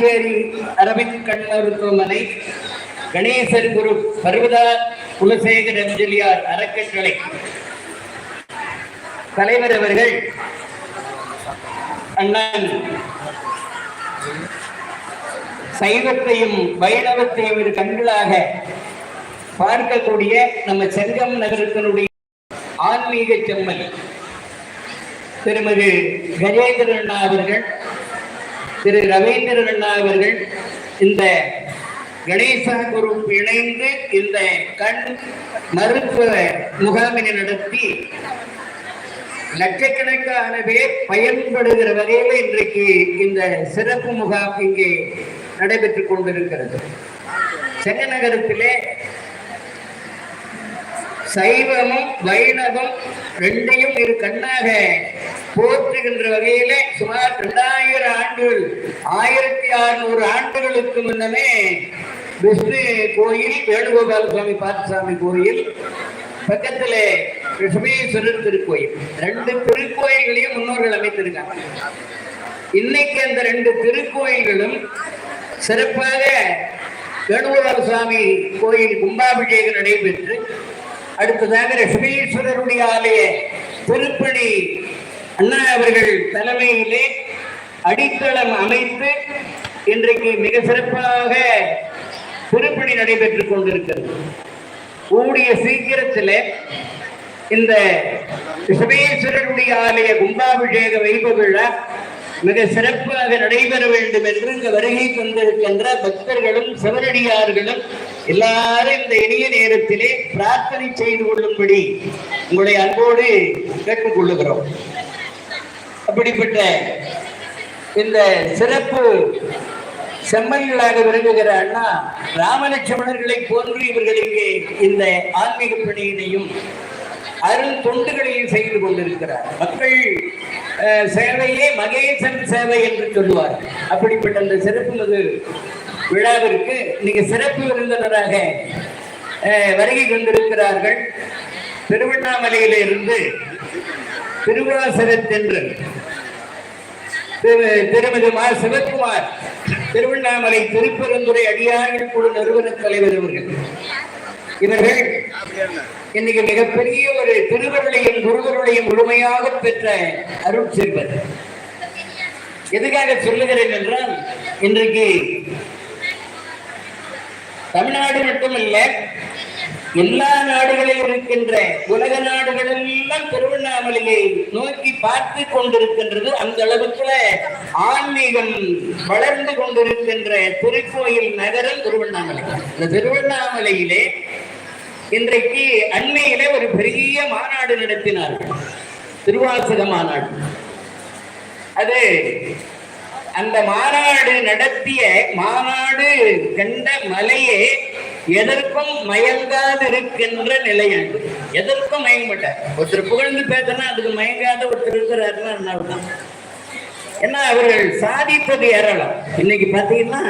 பாண்டிச்சேரி அரவிந்த் கண் மருத்துவமனை கணேசன் குரு பர்வதா குலசேகர் அஞ்சலியார் அறக்கட்டளை. தலைவர் அவர்கள் அண்ணன் சைவத்தையும் வைணவத்தையும் இரு கண்களாக பார்க்கக்கூடிய நம்ம செங்கம் நகரத்தினுடைய ஆன்மீக செம்மல். திருமதி கஜேந்திரண்ணா அவர்கள் திரு ரவீந்திரன் அண்ணா அவர்கள் இந்த கணேசா குரூப் இணைந்து இந்த கண் மருத்துவ முகாமினை நடத்தி லட்சக்கணக்கான பேர் பயன்படுகிற வகையில் இன்றைக்கு இந்த சிறப்பு முகாம் இங்கே நடைபெற்றுக் கொண்டிருக்கிறது. சென்னை நகரத்திலே சைவமும் வைணவம் ரெண்டையும் இரு கண்ணாக போற்றுகின்ற வகையில சுமார் இரண்டாயிரம் ஆண்டுகள் ஆயிரத்தி அறுநூறு ஆண்டுகளுக்கு முன்னமே விஷ்ணு கோயில் வேணுகோபால சுவாமி பார்த்தசாமி கோயில் பக்கத்துல ரிஷபேஸ்வரர் திருக்கோயில். ரெண்டு திருக்கோயில்களையும் முன்னோர்கள் அமைத்திருக்காங்க. இன்னைக்கு அந்த ரெண்டு திருக்கோயில்களும் சிறப்பாக வேணுகோபால சுவாமி கோயில் கும்பாபிஷேகம் நடைபெற்று அடுத்ததாக ரிஷபேஸ்வரருடைய ஆலய திருப்பணி. அண்ணா அவர்கள் தலைமையிலே அடித்தளம் அமைத்து இன்றைக்கு மிக சிறப்பாக திருப்பணி நடைபெற்றுக் கொண்டிருக்கிறது. கூடிய சீக்கிரத்தில் இந்த ரிஷபேஸ்வரருடைய ஆலய கும்பாபிஷேக வைப விழா மிக சிறப்பாக நடைபெற வேண்டும் என்று இங்கு வருகை தந்திருக்கின்ற பக்தர்களும் சிவனடியார்களும் எல்லாரும் இந்த இனிய நேரத்திலே பிரார்த்தனை செய்து கொள்ளும்படி உங்களுடைய அன்போடு கேட்டுக்கொள்ளுகிறோம் அப்படிப்பட்ட இந்த சிறப்பு செம்மல்களாக விரும்புகிற அண்ணா ராமலட்சுமணர்களை போன்று இவர்களுக்கு இந்த ஆன்மீக பணியினையும் அருள் தொண்டுகளையும் செய்து கொண்டிருக்கிறார். மக்கள் சேவையே மகேசன் சேவை என்று சொல்லுவார். அப்படிப்பட்ட அந்த சிறப்பு மிகு விழாவிற்கு இன்னைக்கு சிறப்பு விருந்தினராக வருகை கொண்டிருக்கிறார்கள் திருவண்ணாமலையிலிருந்து திருவிழாசரத்தென்று திரு- திருமதி மா சிவகுமார் திருவண்ணாமலை திருப்பெருந்துறை அடியார்கள் குழு நிறுவன தலைவர் இவர்கள் இவர்கள் இன்னைக்கு மிகப்பெரிய ஒரு திருவருளையும் குருவருளையும் முழுமையாக பெற்ற அருள் செல்வர் எதுக்காக சொல்லுகிறேன் என்றால் இன்றைக்கு தமிழ்நாடு மட்டுமல்ல எல்லா நாடுகளிலும் இருக்கின்ற உலக நாடுகள் எல்லாம் திருவண்ணாமலையை நோக்கி பார்த்து கொண்டிருக்கின்றது அந்த அளவுக்குல ஆன்மீகம் வளர்ந்து கொண்டிருக்கின்ற திருக்கோயில் நகரம் திருவண்ணாமலை. இந்த திருவண்ணாமலையிலே இன்றைக்கு அண்மையிலே ஒரு பெரிய மாநாடு நடத்தினார்கள். திருவாசக மாநாடு. அது அந்த மாநாடு நடத்திய மாநாடு கண்ட மலையே எதற்கும் மயங்காது இருக்கின்ற நிலையம் எதற்கும் மயங்கப்பட்டார். ஒருத்தர் புகழ்ந்து பேசினா அதுக்கு மயங்காத ஒருத்தர் இருக்கிறாருன்னா அதனாலதான் ஏன்னா அவர்கள் சாதித்தது ஏராளம். இன்னைக்கு பாத்தீங்கன்னா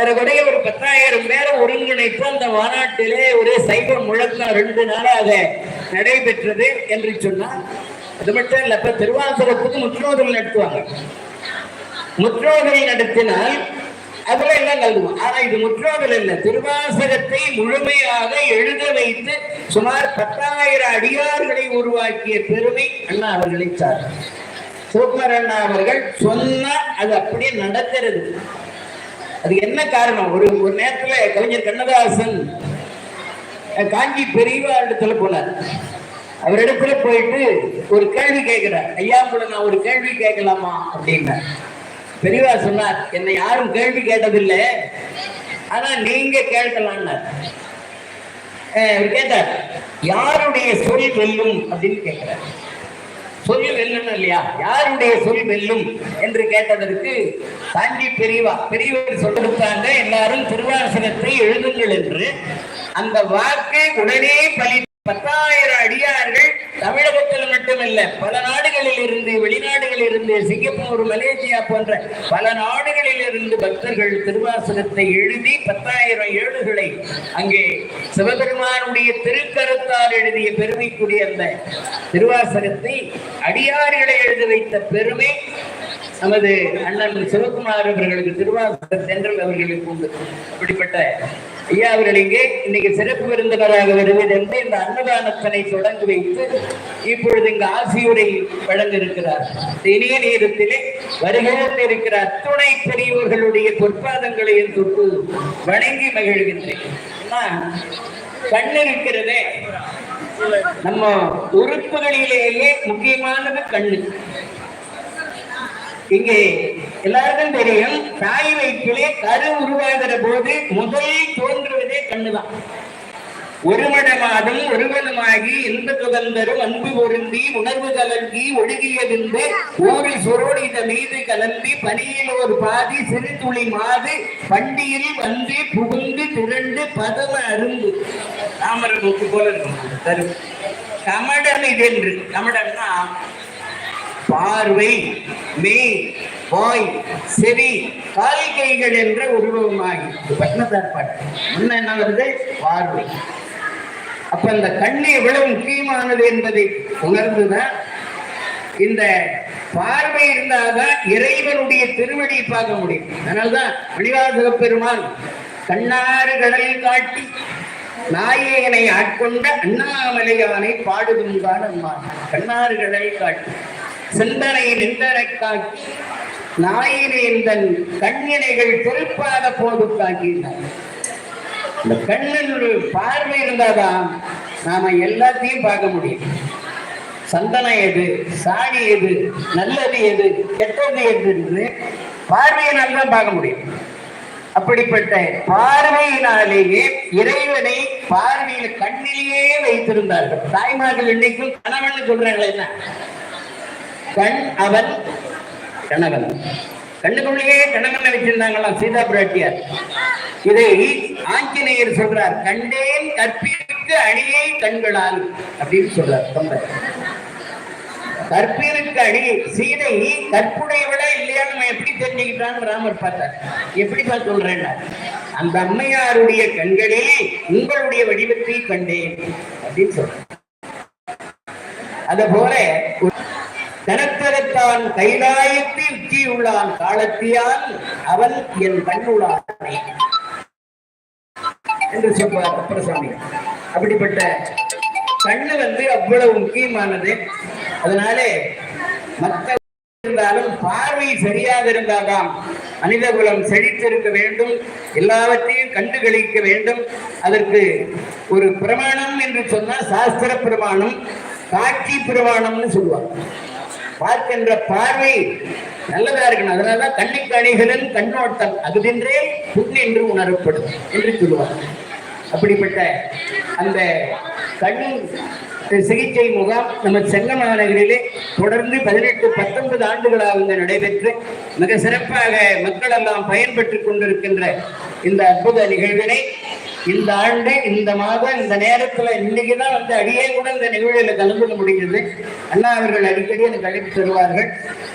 ஏறக்குறைய ஒரு பத்தாயிரம் பேரை ஒருங்கிணைப்பு அந்த மாநாட்டிலே ஒரே சைவ முழக்கம் ரெண்டு நாளாக நடைபெற்றது என்று சொன்னால் அது மட்டும் இல்ல இப்ப திருவாசகத்துக்கு முற்றோதல் நடத்துவாங்க. முற்றோதல் நடத்தினால் அதுல எல்லாம் கல்விவோம் ஆனா இது முற்றோதல் இல்ல. திருவாசகத்தை முழுமையாக எழுத வைத்து சுமார் பத்தாயிரம் அடியார்களை உருவாக்கிய பெருமை அண்ணா அவர்களை சார் சிவகுமார் அண்ணா அவர்கள் சொன்னா அது அப்படியே நடக்கிறது. அது என்ன காரணம்? ஒரு ஒரு நேரத்துல கவிஞர் கண்ணதாசன் காஞ்சி பெரியவா இடத்துல போனார். அவரிடத்துல போயிட்டு ஒரு கேள்வி கேட்கிறார். ஐயா கூட நான் ஒரு கேள்வி கேட்கலாமா? அப்படின்னா பெரியவா சொன்னார் என்னை யாரும் கேள்வி கேட்டதில்லை ஆனா நீங்க கேட்கலாம்னார் கேட்டார் யாருடைய சொல் வெல்லும்? அப்படின்னு கேட்கிறார். சொல் வெல்லும் இல்லையா? யாருடைய சொல் வெல்லும்? என்று கேட்டதற்கு சாஞ்சி பெரியவா. பெரியவர் சொல்லிருக்காங்க எல்லாரும் திருவாசனத்தை எழுதுங்கள் என்று. அந்த வாக்கை உடனே பலி பத்தாயிரம் அடியார்கள் தமிழகத்தில் மட்டுமல்ல பல நாடுகளில் இருந்து வெளிநாடுகளில் இருந்து சிங்கப்பூர் மலேசியா போன்ற பல நாடுகளில் இருந்து பக்தர்கள் திருவாசகத்தை எழுதி பத்தாயிரம் ஏடுகளை அங்கே சிவபெருமானுடைய திருக்கருத்தால் எழுதிய பெருமைக்குரிய அந்த திருவாசகத்தை அடியார்களை எழுதி வைத்த பெருமை நமது அண்ணன் சிவகுமார் அவர்களுக்கு திருவாசக சென்றல் அவர்களுக்கு உண்டு. அப்படிப்பட்ட ஐயா அவர்கள் இங்கே இன்னைக்கு சிறப்பு விருந்தினராக வருவது என்று இந்த அன்னதானத்தினை தொடங்கி வைத்து இப்பொழுது இங்கு ஆசியுரை வழங்க இருக்கிறார் இனிய நேரத்திலே வருகிறது இருக்கிற அத்துணை பெரியவர்களுடைய பொற்பாதங்களையும் தொட்டு வணங்கி மகிழ்கின்றேன். கண் இருக்கிறதே. நம்ம உறுப்புகளிலேயே முக்கியமானது கண்ணு. இங்கே எல்லாருக்கும் தெரியும் தாய் வயிற்றிலே கரு உருவாகிற போது முதல் தோன்றுவதே கண்ணுதான். ஒரு மடமாதும் ஒருவனமாகி இன்ப சுதந்தரும் அன்பு பொருந்தி உணர்வு கலங்கி ஒழுகியதிருந்து ஊரில் சுரோடித மீது கலந்தி பனியில் ஒரு பாதி சிறு துளி மாது பண்டியில் வந்து புகுந்து திரண்டு பதவ அரும்பு தாமரை மூக்கு போல இருக்கும். தரும். கமடம் இது என்று பார்வை மெய் வாய் செவி கால் என்ற உருவமாகி. பத்மதார் பாட்டு. முன்ன என்ன வருது? பார்வை. அப்ப அந்த கண்ணு எவ்வளவு முக்கியமானது என்பதை உணர்ந்துதான் இந்த பார்வை இருந்தால்தான் இறைவனுடைய திருவடியை பார்க்க முடியும். அதனால்தான் மணிவாசக பெருமான் கண்ணாறு கடலில் காட்டி நாயகனை ஆட்கொண்ட அண்ணாமலையானை பாடுதுங்கான் அம்மான் கண்ணாறு கடலில் காட்டி. சிந்தனை நிந்தனை காட்டி நாயினேன் தன் கண்ணினைகள் பொறுப்பாத போது காட்டினார் இந்த கண்ணில் ஒரு பார்வை இருந்தாதான் நாம எல்லாத்தையும் பார்க்க முடியும். சந்தனம் எது சாணி எது நல்லது எது கெட்டது எது என்று பார்வையினால் தான் பார்க்க முடியும். அப்படிப்பட்ட பார்வையினாலேயே இறைவனை பார்வையில் கண்ணிலேயே வைத்திருந்தார்கள். தாய்மார்கள் இன்னைக்கும் கணவன் சொல்றாங்களே என்ன? கண் அவன் கணவன் கண்ணுக்குள்ளேயே கணவனை வச்சிருந்தாங்களாம் சீதா பிராட்டியார்? இதை ஆஞ்சநேயர் சொல்றார் கண்டேன் கற்பிற்கு அடியை கண்களால் அப்படின்னு சொல்றார் தொண்டர் கற்பிற்கு அடி சீதை கற்புடைய விட இல்லையா? நம்ம எப்படி தெரிஞ்சுக்கிட்டான்னு ராமர் பார்த்தார். எப்படி பார்த்து சொல்றேன்னா அந்த அம்மையாருடைய கண்களே உங்களுடைய வடிவத்தை கண்டேன் அப்படின்னு சொல்றேன் அத போல தனத்தரத்தான் கைலாயத்தை உச்சியுள்ளான் காலத்தியால் அவன் என் கண்ணுள்ளானே என்று சொல்வார் அப்பரசாமி அப்படிப்பட்ட கண்ணு வந்து அவ்வளவு முக்கியமானது. அதனாலே மற்ற இருந்தாலும் பார்வை சரியாக இருந்தால்தான் மனித குலம் செழித்திருக்க வேண்டும் எல்லாவற்றையும் கண்டுகளிக்க வேண்டும். அதற்கு ஒரு பிரமாணம் என்று சொன்னால் சாஸ்திர பிரமாணம் காட்சி பிரமாணம்னு சொல்லுவாங்க பார்க்கின்ற பார்வை நல்லதா இருக்கணும். அதனாலதான் கண்ணுக்கு அணிகளின் கண்ணோட்டம் அகுதின்றே புண் என்று உணரப்படும் என்று சொல்லுவாங்க. அப்படிப்பட்ட அந்த கண் சிகிச்சை முகாம் நம்ம சென்னை மாநகரிலே தொடர்ந்து பதினெட்டு பத்தொன்பது ஆண்டுகளாக வந்து நடைபெற்று மிக சிறப்பாக மக்கள் எல்லாம் பயன்பெற்றுக் கொண்டிருக்கின்ற இந்த அற்புத நிகழ்வினை இந்த ஆண்டு இந்த மாதம் இந்த நேரத்துல இன்னைக்கு தான் வந்து அடியே கூட இந்த நிகழ்வில் கலந்துக்க முடிகிறது. அண்ணா அவர்கள் அடிக்கடி எனக்கு அழைப்பு தருவார்கள்.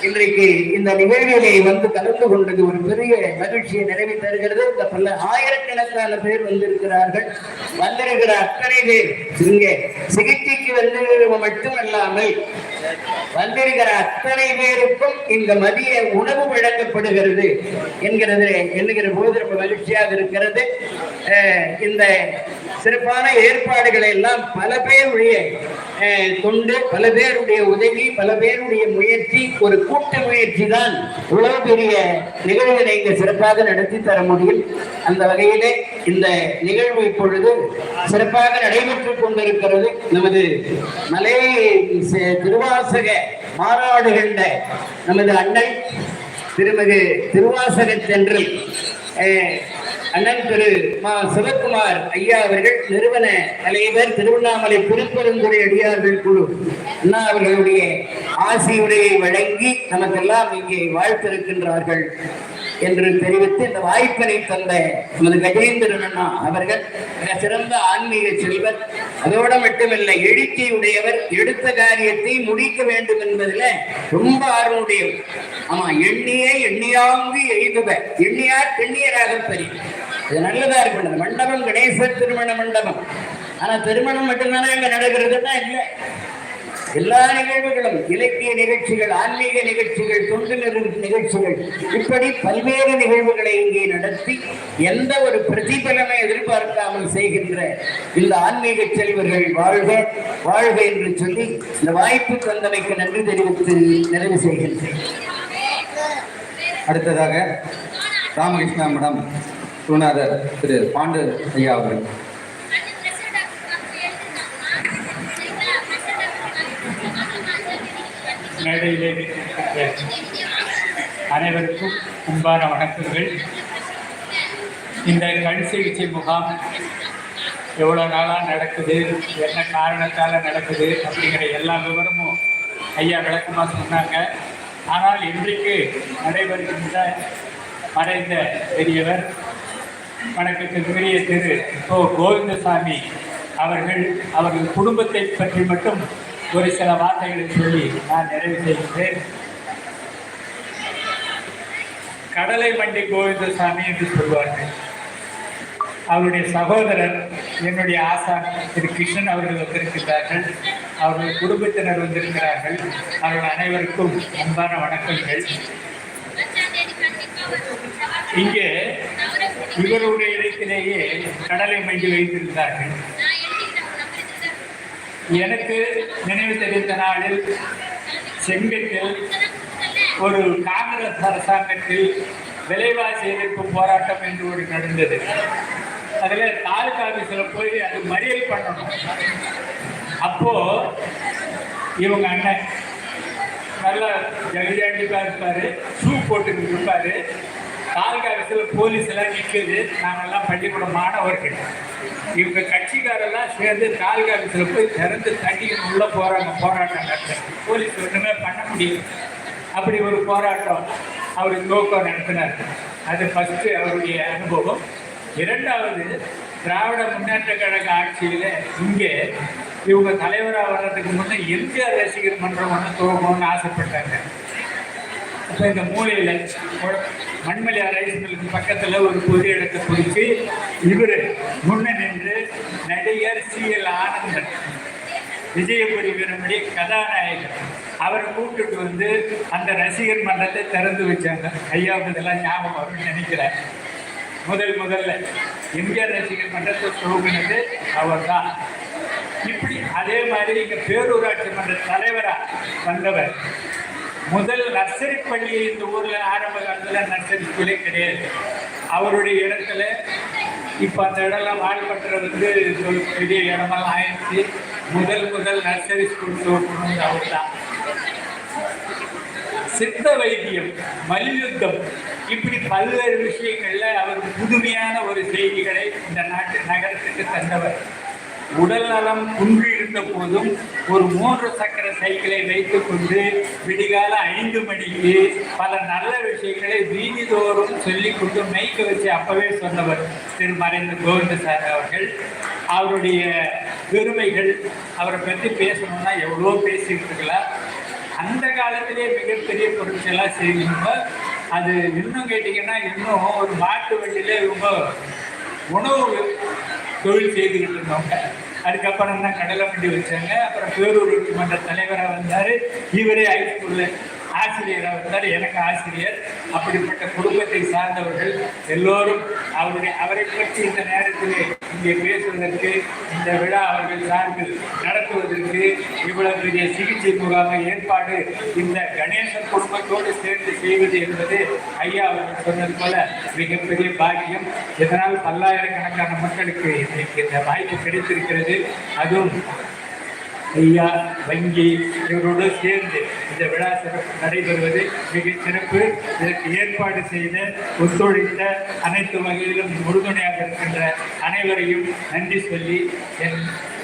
இன்றைக்கு இந்த நிகழ்விலே வந்து கலந்து கொண்டது ஒரு பெரிய மகிழ்ச்சியை நிறைவு தருகிறது. இந்த பல ஆயிரக்கணக்கான பேர் வந்திருக்கிறார்கள். வந்திருக்கிற அத்தனை பேர் இங்கே சிகிச்சைக்கு வந்திருக்கிறவங்க மட்டுமல்லாமல் வந்திருக்கிற அத்தனை பேருக்கும் இந்த மதிய உணவு வழங்கப்படுகிறது என்கிறது என்கிற போது ரொம்ப மகிழ்ச்சியாக இருக்கிறது. இந்த சிறப்பான ஏற்பாடுகளை எல்லாம் பல பேருடைய தொண்டு பல பேருடைய உதவி பல பேருடைய முயற்சி ஒரு கூட்டு முயற்சி தான் இவ்வளவு பெரிய நிகழ்வுகளை இங்கு சிறப்பாக நடத்தி தர முடியும். அந்த வகையிலே இந்த நிகழ்வு இப்பொழுது சிறப்பாக நடைபெற்றுக் கொண்டிருக்கிறது. நமது மலை திருவாசக மாநாடுகண்ட நமது அண்ணன் திருமிகு திருவாசக சென்று அண்ணன் திரு மா சிவகுமார் ஐயா அவர்கள் நிறுவன தலைவர் திருவண்ணாமலை திருப்பெருந்துறை அடியார்கள் குழு. அண்ணா அவர்களுடைய ஆசியுரையை வழங்கி நமக்கெல்லாம் இங்கே வாழ்த்திருக்கின்றார்கள். என்று தெரிவித்து இந்த வாய்ப்பினை தந்த நமது கஜேந்திரன் அண்ணா அவர்கள் மிக சிறந்த ஆன்மீக செல்வர். அதோட மட்டுமில்லை எழுச்சி உடையவர். எடுத்த காரியத்தை முடிக்க வேண்டும் என்பதில் ரொம்ப ஆர்வமுடையவர் ஆமா எண்ணியே எண்ணியாங்கு எய்துவ எண்ணியார் பெண்ணியராக பெரிய இது நல்லதா இருக்கணும் மண்டபம் கணேச திருமண மண்டபம். ஆனா திருமணம் மட்டும்தானே அங்க நடக்கிறதுன்னா இல்லை. எல்லா நிகழ்வுகளும் இலக்கிய நிகழ்ச்சிகள் ஆன்மீக நிகழ்ச்சிகள் தொண்டு நிறு- நிகழ்ச்சிகள். இப்படி பல்வேறு நிகழ்வுகளை இங்கே நடத்தி எந்த ஒரு பிரதிபலனை எதிர்பார்க்காமல் செய்கின்ற இந்த ஆன்மீக செல்வர்கள் வாழ்க வாழ்க என்று சொல்லி இந்த வாய்ப்பு தந்தமைக்கு நன்றி தெரிவித்து நிறைவு செய்கின்றேன். அடுத்ததாக ராமகிருஷ்ணா மடம் குருநாதர் திரு பாண்டு ஐயா அவர்கள். மேடையிலே அனைவருக்கும் அன்பான வணக்கங்கள். இந்த கண் சிகிச்சை முகாம் எவ்வளோ நாளாக நடக்குது என்ன காரணத்தால் நடக்குது அப்படிங்கிற எல்லா விவரமும் ஐயா விளக்கமாக சொன்னாங்க. ஆனால் இன்றைக்கு நடைபெறுகின்ற மறைந்த பெரியவர் வணக்கத்திற்குரிய திரு ஓ கோவிந்தசாமி அவர்கள் அவர்கள் குடும்பத்தை பற்றி மட்டும் ஒரு சில வார்த்தைகளை சொல்லி நான் நிறைவு செய்கிறேன் கடலை மண்டி கோவிந்தசாமி என்று சொல்வார்கள். அவருடைய சகோதரர் என்னுடைய ஆசான் திரு கிருஷ்ணன் அவர்கள் வந்திருக்கிறார்கள் அவர்கள் குடும்பத்தினர் வந்திருக்கிறார்கள். அவர்கள் அனைவருக்கும் அன்பான வணக்கங்கள். இங்கே இவருடைய இடத்திலேயே கடலை மண்டி வைத்திருந்தார்கள். எனக்கு நினைவு தெரிந்த நாளில் செங்கத்தில் ஒரு காங்கிரஸ் அரசாங்கத்தில் விலைவாசி எதிர்ப்பு போராட்டம் என்று ஒரு நடந்தது. அதில் தாலுகா ஆஃபீஸில் போய் அது மறியல் பண்ணணும். அப்போ இவங்க அண்ணன் நல்லா ஜெகஜாண்டிப்பாக இருப்பார் ஷூ போட்டுக்கிட்டு இருப்பார். தாலுகா ஆஃபீஸில் போலீஸ் எல்லாம் நிற்குது நாங்கெல்லாம் பள்ளிக்கூட மாணவர்கள் இவங்க கட்சிக்காரெல்லாம் சேர்ந்து தாலுகா ஆஃபீஸில் போய் திறந்து தண்ணி உள்ளே போகிறாங்க போராட்டம் நடத்துறாங்க போலீஸ் ஒன்றுமே பண்ண முடியல. அப்படி ஒரு போராட்டம் அவர் நோக்கம் நடத்தினார். அது ஃபஸ்ட்டு அவருடைய அனுபவம். இரண்டாவது திராவிட முன்னேற்ற கழக ஆட்சியில் இங்கே இவங்க தலைவராக வர்றதுக்கு முன்னே எம்ஜிஆர் ரசிகர் மன்றம் ஒன்று துவங்கணும்னு ஆசைப்பட்டாங்க. இப்போ இந்த மூலையில் மண்மலை ரைஸ் மில்லுக்கு பக்கத்தில் ஒரு பொது இடத்தை பிடிச்சி இவர் முன்ன நின்று நடிகர் சி எல் ஆனந்தன் விஜயபுரி வீரனுடைய கதாநாயகர் அவரை கூப்பிட்டுட்டு வந்து அந்த ரசிகர் மன்றத்தை திறந்து வச்சாங்க. ஐயாவுக்கு இதெல்லாம் ஞாபகம் வரும்னு நினைக்கிறேன். முதல் முதல்ல எம்ஜிஆர் ரசிகர் மன்றத்தை துவங்கினது அவர் தான் இப்படி அதே மாதிரி இங்கே பேரூராட்சி மன்ற தலைவராக வந்தவர் முதல் நர்சரி பள்ளி இந்த ஊரில் ஆரம்ப காலத்தில் நர்சரி ஸ்கூலே கிடையாது. அவருடைய இடத்துல இப்போ அந்த இடம்லாம் வாழ்பற்ற வந்து பெரிய இடமெல்லாம் ஆயிடுச்சு. முதல் முதல் நர்சரி ஸ்கூல் துவக்கணும் அவர் தான் சித்த வைத்தியம் மல்யுத்தம் இப்படி பல்வேறு விஷயங்கள்ல அவர் புதுமையான ஒரு செய்திகளை இந்த நாட்டு நகரத்துக்கு தந்தவர். உடல் நலம் குன்றி இருந்த போதும் ஒரு மூன்று சக்கர சைக்கிளை வைத்துக் கொண்டு விடிகால ஐந்து மணிக்கு பல நல்ல விஷயங்களை வீதிதோறும் சொல்லிக் கொண்டு மைக்க வச்சு அப்பவே சொன்னவர் திரு மறைந்த கோவிந்த சார் அவர்கள். அவருடைய பெருமைகள் அவரை பற்றி பேசணும்னா எவ்வளோ பேசிட்டு இருக்கலாம். அந்த காலத்திலே மிகப்பெரிய பொருட்கள்லாம் செய்யணும் அது இன்னும் கேட்டிங்கன்னா இன்னும் ஒரு மாட்டு வண்டியில் ரொம்ப உணவு தொழில் செய்துக்கிட்டு இருந்தவங்க அதுக்கப்புறம் தான் கடலை வண்டி வச்சாங்க. அப்புறம் பேரூர் மன்ற தலைவராக வந்தார். இவரே ஹைஸ்கூலில் ஆசிரியராக அவர் எனக்கு ஆசிரியர். அப்படிப்பட்ட குடும்பத்தை சார்ந்தவர்கள் எல்லோரும் அவருடைய அவரை பற்றி இந்த நேரத்தில் இங்கே பேசுவதற்கு இந்த விழா அவர்கள் சார்ந்து நடத்துவதற்கு இவ்வளவு பெரிய சிகிச்சை முகாமை ஏற்பாடு இந்த கணேசன் குடும்பத்தோடு சேர்ந்து செய்வது என்பது ஐயா அவர்கள் சொன்னது போல மிகப்பெரிய பாக்கியம். இதனால் பல்லாயிரக்கணக்கான மக்களுக்கு இந்த வாய்ப்பு கிடைத்திருக்கிறது. அதுவும் ஐயா வங்கி இவரோடு சேர்ந்து இந்த விழா சிறப்பு நடைபெறுவது மிக சிறப்பு. இதற்கு ஏற்பாடு செய்த ஒத்துழைத்த அனைத்து வகையிலும் உறுதுணையாக இருக்கின்ற அனைவரையும் நன்றி சொல்லி என்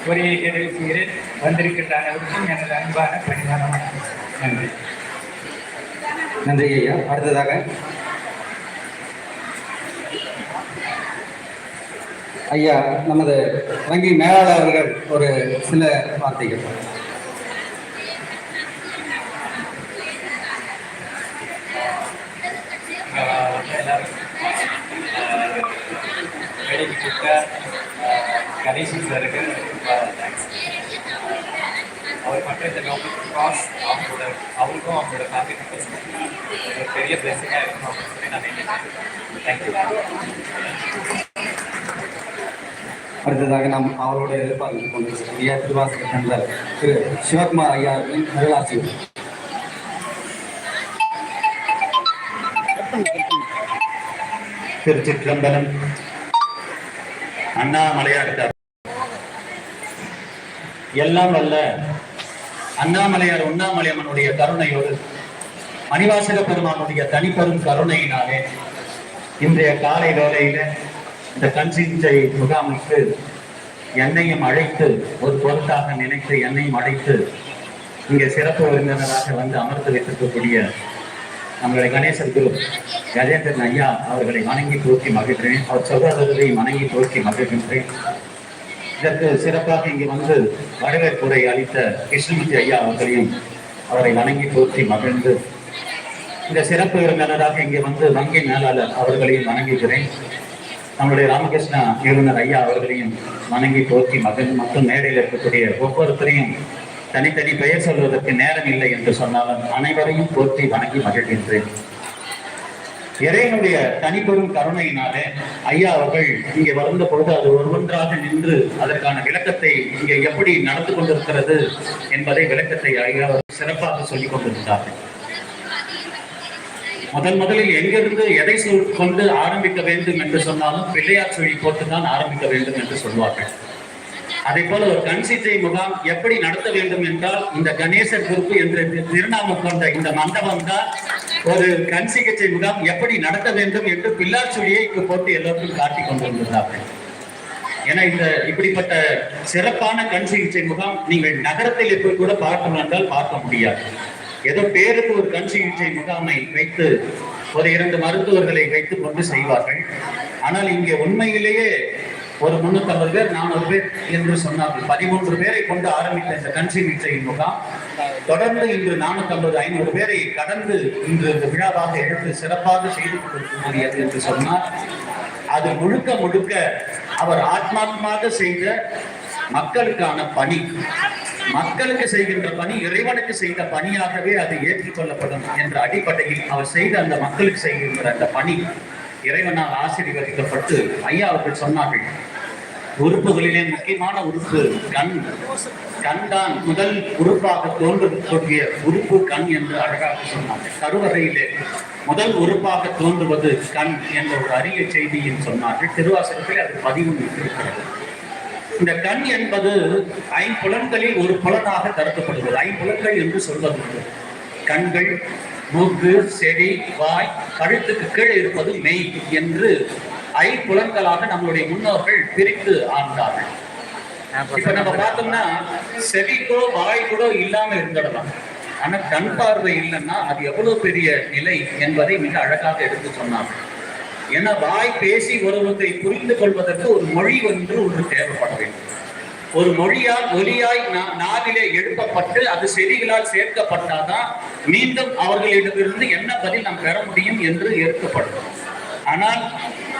உரையை நிறைவு செய்கிறேன். வந்திருக்கின்ற அனைவருக்கும் எனது அன்பான பணிவான நன்றி. நன்றி ஐயா. அடுத்ததாக ஐயா நமது வங்கி மேலாளர் அவர்கள் ஒரு சில வார்த்தைகள். வேலைக்கு கணேசன் சாருக்கு தேங்க்ஸ் அவர் பண்ணுற இந்த நோபல் காஸ் அவங்களோட அவருக்கும் அவங்களோட ஃபேமிலி மெம்பர்ஸ்க்கும் ஒரு பெரிய பிளெஸிங்காக இருக்கணும் அப்படின்னு நான் நினைக்கிறேன் தேங்க்யூ அடுத்ததாக நாம் அவரோட எதிர்பார்த்து கொண்டிருக்கிறோம் ஐயா திருவாசக நண்பர் திரு சிவகுமார் ஐயா அவர்களின் நல்லாட்சி திருச்சிற்றம்பலம் அண்ணாமலையார் எல்லாம் அல்ல அண்ணாமலையார் உண்ணாமலையம்மனுடைய கருணையோடு மணிவாசக பெருமானுடைய தனிப்பெரும் கருணையினாலே இன்றைய காலை வேலையில இந்த கண் சிகிச்சை முகாமுக்கு என்னையும் அழைத்து ஒரு பொருட்டாக நினைத்து என்னையும் அழைத்து இங்கே சிறப்பு விருந்தினராக வந்து அமர்ந்து வைத்திருக்கக்கூடிய நம்மளுடைய கணேசன் குரு கஜேந்திரன் ஐயா அவர்களை வணங்கி போக்கி மகிழ்கிறேன். அவர் சகோதரரை வணங்கி போக்கி மகிழ்கின்றேன். இதற்கு சிறப்பாக இங்கு வந்து வரவேற்புரை அளித்த கிருஷ்ணமூர்த்தி ஐயா அவர்களையும் அவரை வணங்கி போற்றி மகிழ்ந்து இந்த சிறப்பு விருந்தினராக இங்கே வந்து வங்கி மேலாளர் அவர்களையும் வணங்குகிறேன். நம்முடைய ராமகிருஷ்ணா நிறுவனர் ஐயா அவர்களையும் வணங்கி போற்றி மகன் மற்றும் மேடையில் இருக்கக்கூடிய ஒவ்வொருத்தரையும் தனித்தனி பெயர் சொல்வதற்கு நேரம் இல்லை என்று சொன்னாலும் அனைவரையும் போற்றி வணங்கி மகிழ்கின்றேன். இறைவனுடைய தனிப்பெரும் கருணையினாலே ஐயா அவர்கள் இங்கே வளர்ந்த பொழுது அது ஒவ்வொன்றாக நின்று அதற்கான விளக்கத்தை இங்கே எப்படி நடந்து கொண்டிருக்கிறது என்பதை விளக்கத்தை ஐயா சிறப்பாக சொல்லிக் கொண்டிருந்தார்கள். முதன் முதலில் எங்கிருந்து எதை கொண்டு ஆரம்பிக்க வேண்டும் என்று சொன்னாலும் பிள்ளையார் சொல்லி போட்டுதான் ஆரம்பிக்க வேண்டும் என்று சொல்வார்கள். அதே போல ஒரு கண் சிகிச்சை முகாம் எப்படி நடத்த வேண்டும் என்றால் இந்த கணேசர் குரூப் என்ற திருநாமம் கொண்ட இந்த மண்டபம் தான் ஒரு கண் சிகிச்சை முகாம் எப்படி நடத்த வேண்டும் என்று பிள்ளார் சொல்லியை இங்கு போட்டு எல்லோருக்கும் காட்டிக் கொண்டிருந்தார்கள் ஏன்னா இந்த இப்படிப்பட்ட சிறப்பான கண் சிகிச்சை முகாம் நீங்கள் நகரத்தில் போய் கூட பார்க்கணும் என்றால் பார்க்க முடியாது. ஏதோ பேருக்கு ஒரு கண் சிகிச்சை முகாமை வைத்து ஒரு இரண்டு மருத்துவர்களை வைத்துக் கொண்டு செய்வார்கள். ஆனால் இங்கே உண்மையிலேயே ஒரு முன்னூத்தி பேர் நானூறு பேர் என்று சொன்னார்கள். பதிமூன்று பேரை கொண்டு ஆரம்பித்த இந்த கண் சிகிச்சையின் முகாம். தொடர்ந்து இன்று நானூத்தி ஐநூறு பேரை கடந்து இன்று இந்த விழாவாக எடுத்து சிறப்பாக செய்து கொண்டிருக்கக்கூடியது என்று சொன்னார். அது முழுக்க முழுக்க அவர் ஆத்மாத்மாக செய்த மக்களுக்கான பணி. மக்களுக்கு செய்கின்ற பணி இறைவனுக்கு செய்த பணியாகவே அது ஏற்றுக்கொள்ளப்படும் என்ற அடிப்படையில் அவர் செய்த அந்த மக்களுக்கு செய்கின்ற அந்த பணி இறைவனால் ஆசீர்வதிக்கப்பட்டு ஐயா அவர்கள் சொன்னார்கள். உறுப்புகளிலே முக்கியமான உறுப்பு கண். கண் தான் முதல் உறுப்பாக தோன்றக்கூடிய உறுப்பு கண் என்று அழகாக சொன்னார்கள் கருவறையிலே முதல் உறுப்பாக தோன்றுவது கண் என்ற ஒரு அரிய செய்தியும் சொன்னார்கள். திருவாசகத்தில் அது பதிவு இருக்கிறது இந்த கண் என்பது ஐம்புலன்களில் ஒரு புலனாக கருதப்படுகிறது. ஐம்புலன்கள் என்று சொல்வது கண்கள் மூக்கு செடி வாய் கழுத்துக்கு கீழே இருப்பது மெய் என்று ஐம்புலன்களாக நம்மளுடைய முன்னோர்கள் பிரித்து ஆண்டார்கள். இப்ப நம்ம பார்த்தோம்னா செவிக்கோ வாய் கூட இல்லாம இருந்துடலாம். ஆனா கண் பார்வை இல்லைன்னா அது எவ்வளவு பெரிய நிலை என்பதை மிக அழகாக எடுத்து சொன்னார்கள். ஏன்னா வாய் பேசி ஒருவரை புரிந்து கொள்வதற்கு ஒரு மொழி ஒன்று ஒன்று தேவைப்பட வேண்டும். ஒரு மொழியால் ஒலியாய் நாவிலே எழுப்பப்பட்டு அது செடிகளால் சேர்க்கப்பட்டாதான் மீண்டும் அவர்களிடமிருந்து என்ன பதில் நாம் பெற முடியும் என்று ஏற்கப்படும் ஆனால்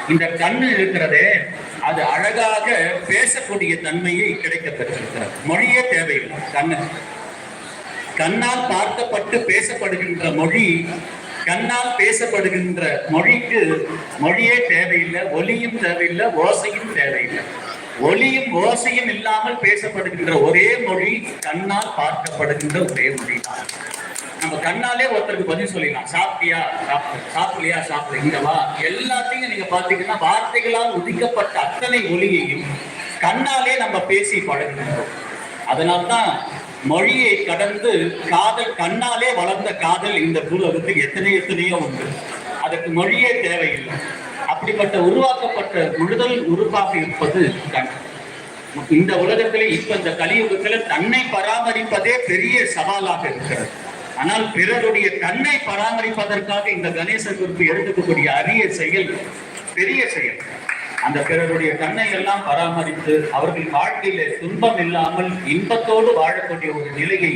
இந்த கண்ணு இருக்கிறதே அது அழகாக பேசக்கூடிய தன்மையை கிடைக்க பெற்றிருக்கிறது. மொழியே தேவையில்லை கண்ணு. கண்ணால் பார்க்கப்பட்டு பேசப்படுகின்ற மொழி கண்ணால் பேசப்படுகின்ற மொழிக்கு மொழியே தேவையில்லை ஒலியும் தேவையில்லை ஓசையும் தேவையில்லை. ஒலியும் ஓசையும் இல்லாமல் பேசப்படுகின்ற ஒரே மொழி கண்ணால் பார்க்கப்படுகின்ற ஒரே மொழி தான் நம்ம கண்ணாலே ஒருத்தருக்கு பதில் சொல்லிடலாம். சாப்பிட்டியா? சாப்பிடு. சாப்பிடலையா? சாப்பிடு. இங்க வா. எல்லாத்தையும் நீங்க பாத்தீங்கன்னா வார்த்தைகளால் உதிக்கப்பட்ட அத்தனை ஒலியையும் கண்ணாலே நம்ம பேசி பழகுகின்றோம். அதனால்தான் மொழியை கடந்து காதல் கண்ணாலே வளர்ந்த காதல் இந்த பூலகத்தில் எத்தனை எத்தனையோ உண்டு. அதற்கு மொழியே தேவையில்லை. அப்படிப்பட்ட உருவாக்கப்பட்ட முழுதல் உறுப்பாக இருப்பது கண். இந்த உலகத்திலே இப்ப இந்த கலியுகத்துல தன்னை பராமரிப்பதே பெரிய சவாலாக இருக்கிறது. ஆனால் பிறருடைய தன்னை பராமரிப்பதற்காக இந்த கணேசன் குறிப்பு எடுத்துக்கக்கூடிய அரிய செயல் பெரிய செயல். அந்த பிறருடைய கண்ணை எல்லாம் பராமரித்து அவர்கள் வாழ்க்கையில துன்பம் இல்லாமல் இன்பத்தோடு வாழக்கூடிய ஒரு நிலையை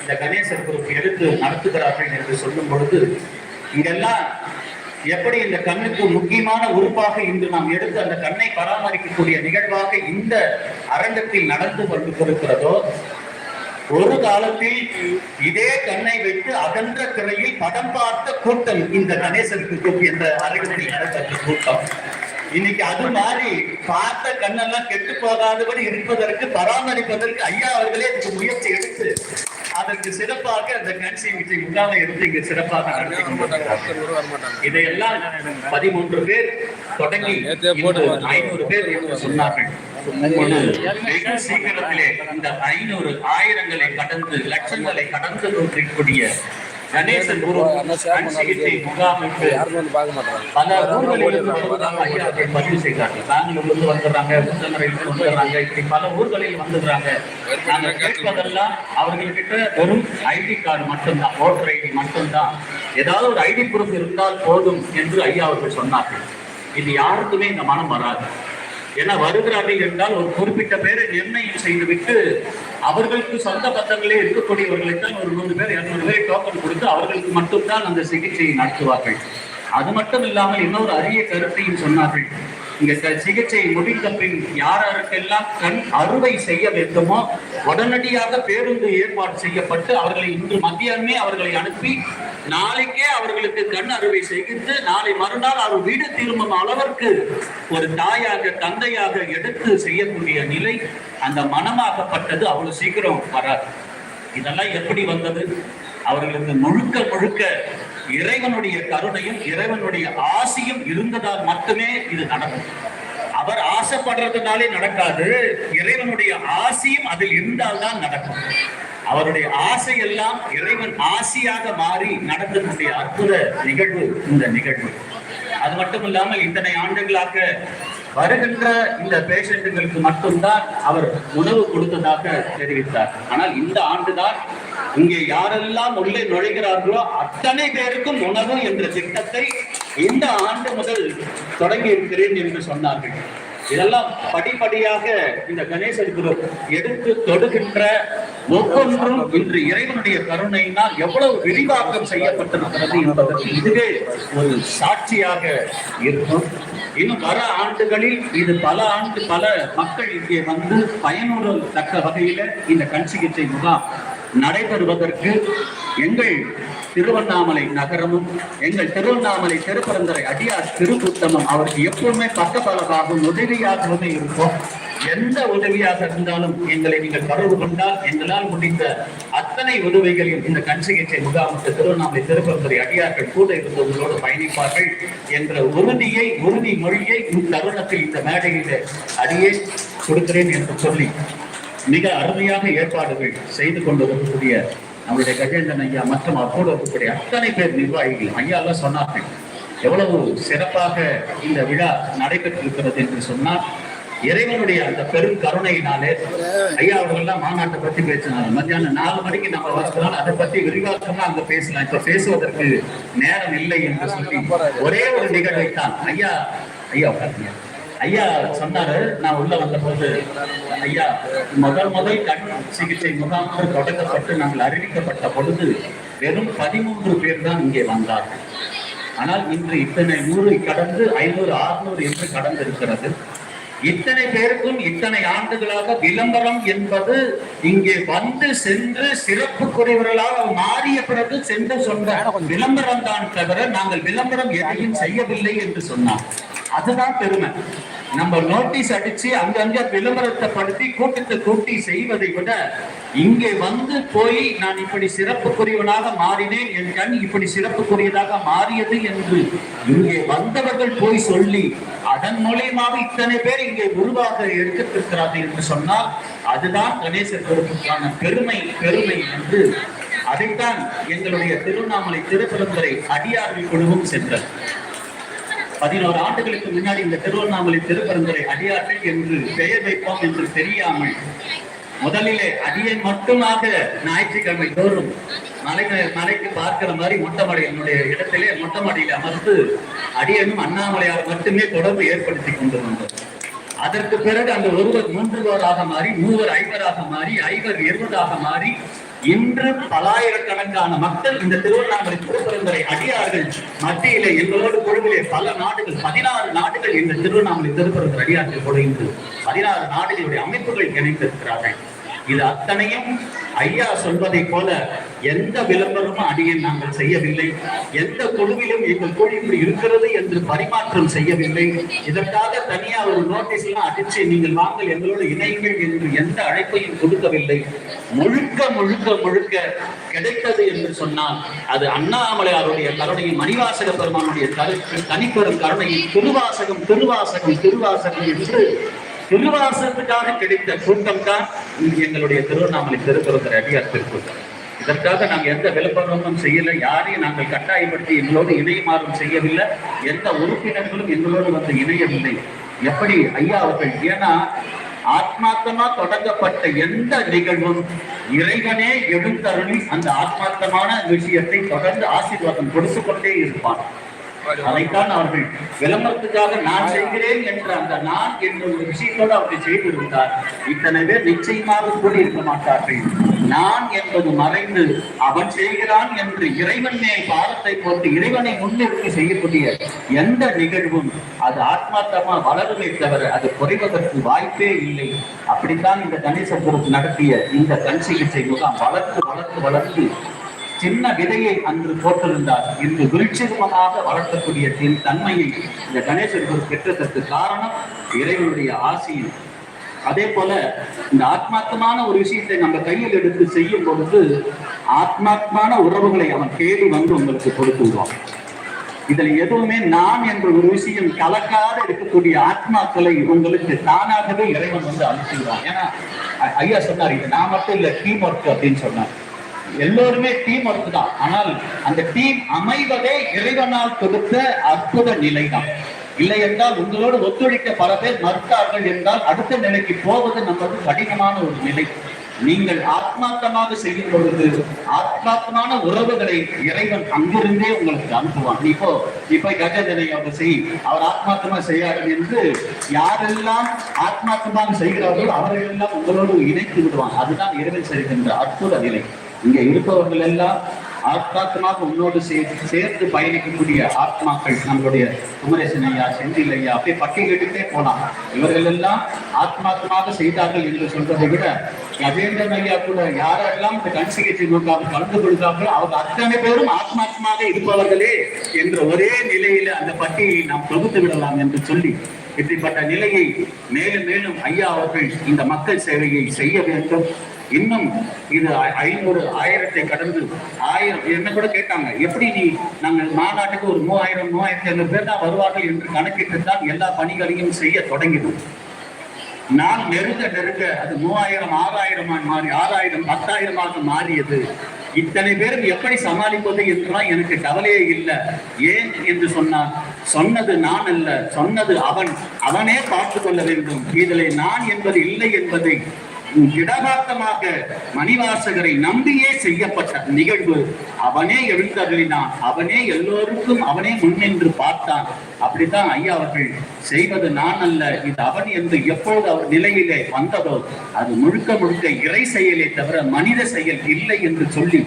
இந்த கணேசர் குரூப் எடுத்து நடத்துகிறார்கள் என்று சொல்லும் பொழுது இங்கெல்லாம் எப்படி இந்த கண்ணுக்கு முக்கியமான உறுப்பாக இன்று நாம் எடுத்து அந்த கண்ணை பராமரிக்கக்கூடிய நிகழ்வாக இந்த அரங்கத்தில் நடந்து கொண்டு இருக்கிறதோ ஒரு காலத்தில் இதே கண்ணை வைத்து அகன்ற திரையில் படம் பார்த்த கூட்டம் இந்த கணேசனுக்கு என்ற அரங்கத்தில் நடைபெற்ற கூட்டம். இன்னைக்கு அது மாறி பார்த்த கண்ணெல்லாம் கெட்டு போகாதபடி இருப்பதற்கு பராமரிப்பதற்கு ஐயா அவர்களே இதுக்கு முயற்சி எடுத்து அதற்கு சிறப்பாக அந்த கண் சிகிச்சை முகாமை எடுத்து இங்கு சிறப்பாக நடத்தி இதையெல்லாம் பதிமூன்று பேர் தொடங்கி ஐநூறு பேர் என்று சொன்னார்கள். வெகு சீக்கிரத்திலே இந்த ஐநூறு ஆயிரங்களை கடந்து லட்சங்களை கடந்து கொண்டிருக்கக்கூடிய கணேசன் குரு கண் சிகிச்சை பல ஊர்களிலிருந்து ஐயா பதிவு செய்தார்கள் வந்துடுறாங்க உத்தமரையிலிருந்து வந்துடுறாங்க. இப்படி பல ஊர்களில் வந்துடுறாங்க. நாங்க கேட்பதெல்லாம் அவர்கள்கிட்ட வெறும் ஐடி கார்டு மட்டும்தான் ஓட்டர் ஐடி மட்டும்தான். ஏதாவது ஒரு ஐடி ப்ரூஃப் இருந்தால் போதும் என்று ஐயா அவர்கள் சொன்னார்கள். இது யாருக்குமே இந்த மனம் வராது. ஏன்னா வருகிறார்கள் என்றால் ஒரு குறிப்பிட்ட பேரை நிர்ணயம் செய்துவிட்டு அவர்களுக்கு சொந்த பத்தங்களே இருக்கக்கூடியவர்களைத்தான் ஒரு நூறு பேர் இருநூறு பேர் டோக்கன் கொடுத்து அவர்களுக்கு மட்டும்தான் அந்த சிகிச்சையை நடத்துவார்கள். அது மட்டும் இல்லாமல் இன்னொரு அரிய கருத்தையும் சொன்னார்கள். இங்க சிகிச்சை முடிந்த பின் யார் யாருக்கெல்லாம் கண் அறுவை செய்ய வேண்டுமோ உடனடியாக பேருந்து ஏற்பாடு செய்யப்பட்டு அவர்களை இன்று மத்தியானமே அவர்களை அனுப்பி நாளைக்கே அவர்களுக்கு கண் அறுவை செய்து நாளை மறுநாள் அவர் வீடு திரும்பும் அளவிற்கு ஒரு தாயாக தந்தையாக எடுத்து செய்யக்கூடிய நிலை அந்த மனமாகப்பட்டது அவ்வளவு சீக்கிரம் வராது. இதெல்லாம் எப்படி வந்தது? அவர்களுக்கு முழுக்க முழுக்க இறைவனுடைய கருணையும் இறைவனுடைய ஆசியும் இருந்ததால் மட்டுமே இது நடக்கும் அவர் ஆசைப்படுறதுனாலே நடக்காது. இறைவனுடைய ஆசியும் அதில் இருந்தால்தான் நடக்கும். அவருடைய ஆசை எல்லாம் இறைவன் ஆசியாக மாறி நடந்தக்கூடிய அற்புத நிகழ்வு இந்த நிகழ்வு. அது மட்டும் இல்லாமல் இத்தனை ஆண்டுகளாக வருகின்ற இந்த பேஷண்ட்டுகளுக்கு மட்டும்தான் அவர் உணவு கொடுத்ததாக தெரிவித்தார். ஆனால் இந்த ஆண்டுதான் இங்கே யாரெல்லாம் உள்ளே நுழைகிறார்களோ அத்தனை பேருக்கும் உணவு என்ற திட்டத்தை இந்த ஆண்டு முதல் தொடங்கி இருக்கிறேன் என்று சொன்னார்கள். இதெல்லாம் படிப்படியாக இந்த கணேசன் குரு எடுத்து தொடுகின்ற ஒவ்வொன்றும் இன்று இறைவனுடைய கருணையினால் எவ்வளவு விரிவாக்கம் செய்யப்பட்டிருக்கிறது என்பதற்கு இதுவே ஒரு சாட்சியாக இருக்கும். இன்னும் வர ஆண்டுகளில் இது பல ஆண்டு பல மக்கள் இங்கே வந்து பயனுறு தக்க வகையில இந்த கண் சிகிச்சை முகாம் நடைபெறுவதற்கு எங்கள் திருவண்ணாமலை நகரமும் எங்கள் திருவண்ணாமலை திருப்பரந்தரை அடியார் திருக்கூட்டமும் அவருக்கு எப்பவுமே பக்கபலமாகவும் உதவியாகவுமே இருக்கும் எந்த உதவியாக இருந்தாலும் எங்களை நீங்கள் தொடர்பு கொண்டால் எங்களால் முடிந்த அத்தனை உதவிகளையும் இந்த கண் சிகிச்சை முகாமுக்கு திருவண்ணாமலை திருப்பரந்தரை அடியார்கள் கூட இருந்தவர்களோடு பயணிப்பார்கள் என்ற உறுதியை உறுதி மொழியை இத்தருணத்தில் இந்த மேடையில் அடியே கொடுக்கிறேன் என்று சொல்லி மிக அருமையாக ஏற்பாடுகள் செய்து கொண்டு வரக்கூடிய நம்மளுடைய கஜேந்திரன் ஐயா மற்றும் அப்போது இருக்கக்கூடிய அத்தனை பேர் நிர்வாகிகள் ஐயா எல்லாம் சொன்னார்கள் எவ்வளவு சிறப்பாக இந்த விழா நடைபெற்றிருக்கிறது என்று சொன்னால் இறைவனுடைய அந்த பெரும் கருணையினாலே ஐயா அவர்கள் எல்லாம் மாநாட்டை பத்தி பேசினாங்க மத்தியானம் நாலு மணிக்கு நம்ம வரதுனால அதை பத்தி விரிவாக்கமா அங்க பேசலாம் இப்ப பேசுவதற்கு நேரம் இல்லை என்று சொல்லி ஒரே ஒரு நிகழ்வை தான் ஐயா ஐயா உட்காருங்க. ஐயா சொன்னாரு. நான் உள்ள வந்த போது ஐயா முதல் முதல் கண் சிகிச்சை முகாம்கள் தொடங்கப்பட்டு நாங்கள் அறிவிக்கப்பட்ட பொழுது வெறும் பதிமூன்று பேர் தான் இங்கே வந்தார்கள். ஆனால் இன்று இத்தனை நூறு கடந்து ஐநூறு அறுநூறு என்று கடந்திருக்கிறது. இத்தனை பேருக்கும் இத்தனை ஆண்டுகளாக விளம்பரம் என்பது இங்கே வந்து சென்று சிறப்புக்குரியவர்களாக மாறிய பிறகு சென்று சொன்ன விளம்பரம் தான் தவிர நாங்கள் விளம்பரம் எதையும் செய்யவில்லை என்று சொன்னார். அதுதான் பெருமை. நம்ம நோட்டீஸ் அடிச்சு அங்கங்க விளம்பரத்தை படுத்தி கூட்டத்தை கூட்டி செய்வதை விட இங்கே வந்து போய் நான் இப்படி சிறப்புக்குரியவனாக மாறினேன் என் கண் இப்படி சிறப்புக்குரியதாக மாறியது என்று இங்கே வந்தவர்கள் போய் சொல்லி அதன் மூலியமாக இத்தனை பேர் இங்கே உருவாக எடுத்திருக்கிறார்கள் என்று சொன்னால் அதுதான் கணேசர் பொறுப்புக்கான பெருமை பெருமை என்று அதைத்தான் எங்களுடைய திருவண்ணாமலை திருப்பரந்துரை அடியார்கள் குழுவும் சென்றது. பதினோரு ஆண்டுகளுக்கு முன்னாடி இந்த திருவண்ணாமலை திருப்பரந்துரை அடியார்கள் என்று பெயர் வைப்போம் என்று தெரியாமல் முதலிலே அடியை மட்டுமாக ஞாயிற்றுக்கிழமை தோறும் மலை மலைக்கு பார்க்கிற மாதிரி மொட்டமடை என்னுடைய இடத்திலே மொட்டமடையில் அமர்ந்து அடியனும் அண்ணாமலையார் மட்டுமே தொடர்பு ஏற்படுத்தி கொண்டு வந்தோம் அதற்கு பிறகு அந்த ஒருவர் மூன்றுவராக மாறி மூவர் ஐவராக மாறி ஐவர் இருபதாக மாறி இன்று பலாயிரக்கணக்கான மக்கள் இந்த திருவண்ணாமலை திருப்பரந்தரை அடியார்கள் மத்தியில எங்களோடு குழுவிலே பல நாடுகள் பதினாறு நாடுகள் இந்த திருவண்ணாமலை திருப்பரந்தர் அடியார்கள் கூட இன்று பதினாறு நாடுகளுடைய அமைப்புகள் இணைந்திருக்கிறார்கள். இது அத்தனையும் ஐயா சொல்வதை போல எந்த விளம்பரமும் அடியில் நாங்கள் செய்யவில்லை. எந்த குழுவிலும் எங்கள் குழு இப்படி இருக்கிறது என்று பரிமாற்றம் செய்யவில்லை. இதற்காக தனியா ஒரு நோட்டீஸ் எல்லாம் அடிச்சு நீங்கள் வாங்கள் எங்களோடு இணையுங்கள் என்று எந்த அழைப்பையும் கொடுக்கவில்லை. முழுக்க முழுக்க முழுக்க கிடைத்தது என்று சொன்னால் அது அண்ணாமலையாருடைய கருணையும் மணிவாசக பெருமானுடைய கரு தனிப்பெரும் கருணையும் திருவாசகம் திருவாசகம் திருவாசகம் என்று திருவாசகத்துக்காக கிடைத்த கூட்டம் தான் எங்களுடைய திருவண்ணாமலை திருக்குறந்தர் அடியார் திருக்கூட்டம். இதற்காக நாங்கள் எந்த விளம்பரமும் செய்யலை யாரையும் நாங்கள் கட்டாயப்படுத்தி எங்களோடு இணையமாறும் செய்யவில்லை. எந்த உறுப்பினர்களும் எங்களோடு வந்து இணையவில்லை. எப்படி ஐயா அவர்கள் ஏன்னா ஆத்மார்த்தமா தொடங்கப்பட்ட எந்த நிகழ்வும் இறைவனே எழுந்தருளி அந்த ஆத்மார்த்தமான விஷயத்தை தொடர்ந்து ஆசீர்வாதம் கொடுத்து கொண்டே இருப்பான் அதைத்தான் அவர்கள் விளம்பரத்துக்காக நான் செய்கிறேன் என்ற அந்த நான் என்ற ஒரு விஷயத்தோடு அவர்கள் செய்திருந்தார் இத்தனை பேர் நிச்சயமாக கூடியிருக்க மாட்டார்கள். நான் என்பது மறைந்து அவன் செய்கிறான் என்று இறைவன் மேல் பாரத்தை போட்டு இறைவனை முன்னிறுத்தி செய்யக்கூடிய எந்த நிகழ்வும் அது ஆத்மார்த்தமா வளருமே தவிர அது குறைவதற்கு வாய்ப்பே இல்லை. அப்படித்தான் இந்த கணேச நடத்திய இந்த கண் சிகிச்சை முகாம் வளர்த்து வளர்த்து வளர்த்து சின்ன விதையை அன்று போட்டிருந்தார். இன்று விருட்சிகமாக வளர்த்தக்கூடிய தின் தன்மையை இந்த கணேசர் குரு பெற்றதற்கு காரணம் இறைவனுடைய ஆசையும் அதே போல இந்த ஆத்மார்த்தமான ஒரு விஷயத்தை நம்ம கையில் எடுத்து செய்யும் பொழுது ஆத்மாத்மான உறவுகளை அவன் தேடி வந்து உங்களுக்கு கொடுத்து விடுவான். இதுல எதுவுமே நான் என்ற ஒரு விஷயம் கலக்காத இருக்கக்கூடிய ஆத்மாக்களை உங்களுக்கு தானாகவே இறைவன் வந்து அனுப்பிடுவான் ஏன்னா ஐயா சொன்னார் இது நான் மட்டும் இல்ல டீம் ஒர்க் அப்படின்னு சொன்னார். எல்லோருமே டீம் ஒர்க் தான் ஆனால் அந்த டீம் அமைவதே இறைவனால் கொடுத்த அற்புத நிலை தான் இல்லை என்றால் உங்களோடு ஒத்துழைக்க பல பேர் மறுத்தார்கள் என்றால் அடுத்த நிலைக்கு போவது நமது கடினமான ஒரு நிலை. நீங்கள் ஆத்மார்த்தமாக செய்யும் பொழுது ஆத்மார்த்தமான உறவுகளை இறைவன் அங்கிருந்தே உங்களுக்கு அனுப்புவான். நீ இப்போ இப்ப கஜதனை அவர் செய். அவர் ஆத்மார்த்தமா செய்யாரு என்று யாரெல்லாம் ஆத்மார்த்தமாக செய்கிறார்களோ அவர்கள் உங்களோடு இணைத்து விடுவான் அதுதான் இறைவன் செய்கின்ற அற்புத நிலை. இங்க இருப்பவர்கள் எல்லாம் ஆத்மாத்மாக உன்னோடு சேர்த்து சேர்த்து பயணிக்கக்கூடிய ஆத்மாக்கள் நம்மளுடைய குமரேசன் ஐயா செந்தில் ஐயா அப்படியே பட்டியலிட்டுட்டே போலாம். இவர்கள் எல்லாம் ஆத்மாத்மாக செய்தார்கள் என்று சொல்றதை விட கஜேந்திரன் ஐயா கூட யாரெல்லாம் இந்த கண் சிகிச்சை நோக்காக கலந்து கொள்கிறார்களோ அவங்க அத்தனை பேரும் ஆத்மாத்மாக இருப்பவர்களே என்ற ஒரே நிலையில அந்த பட்டியலை நாம் தொகுத்து விடலாம் என்று சொல்லி இப்படிப்பட்ட நிலையை மேலும் மேலும் ஐயா அவர்கள் இந்த மக்கள் சேவையை செய்ய வேண்டும். இன்னும் இது ஐ- ஐநூறு ஆயிரத்தை கடந்து ஆயிரம் என்ன கூட கேட்டாங்க. எப்படி நீ நாங்கள் மாநாட்டுக்கு ஒரு மூவாயிரம் மூவாயிரத்தி ஐநூறு பேர் தான் வருவார்கள் என்று கணக்கிட்டு தான் எல்லா பணிகளையும் செய்ய தொடங்கினோம். நான் நெருங்க நெருங்க அது மூவாயிரம் ஆறாயிரம் மாறி ஆறாயிரம் பத்தாயிரமாக மாறியது. இத்தனை பேரும் எப்படி சமாளிப்பது என்றுலாம் எனக்கு கவலையே இல்லை. ஏன் என்று சொன்னான் சொன்னது நான் அல்ல சொன்னது அவன். அவனே பார்த்து கொள்ள வேண்டும். இதில் நான் என்பது இல்லை என்பதை திடகாத்தமாக மணிவாசகரை நம்பியே செய்யப்பட்ட நிகழ்வு அவனே எழுந்தருளினான். அவனே எல்லோருக்கும் அவனே முன்னின்று பார்த்தான். அப்படித்தான் ஐயா அவர்கள் செய்வது நான் அல்ல இது அவன் என்று எப்பொழுது அவர் நிலையிலே வந்ததோ அது முழுக்க முழுக்க இறை செயலே தவிர மனித செயல் இல்லை என்று சொல்லி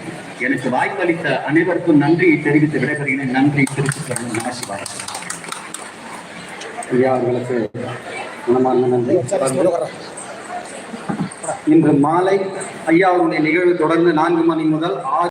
எனக்கு வாய்ப்பளித்த அனைவருக்கும் நன்றியை தெரிவித்து விடைபெறுகிறேன். நன்றி திருச்சி நமசிவாய் ஐயா அவர்களுக்கு மனமார்ந்த நன்றி. இன்று மாலை ஐயா அவருடைய நிகழ்வு தொடர்ந்து நான்கு மணி முதல் ஆறு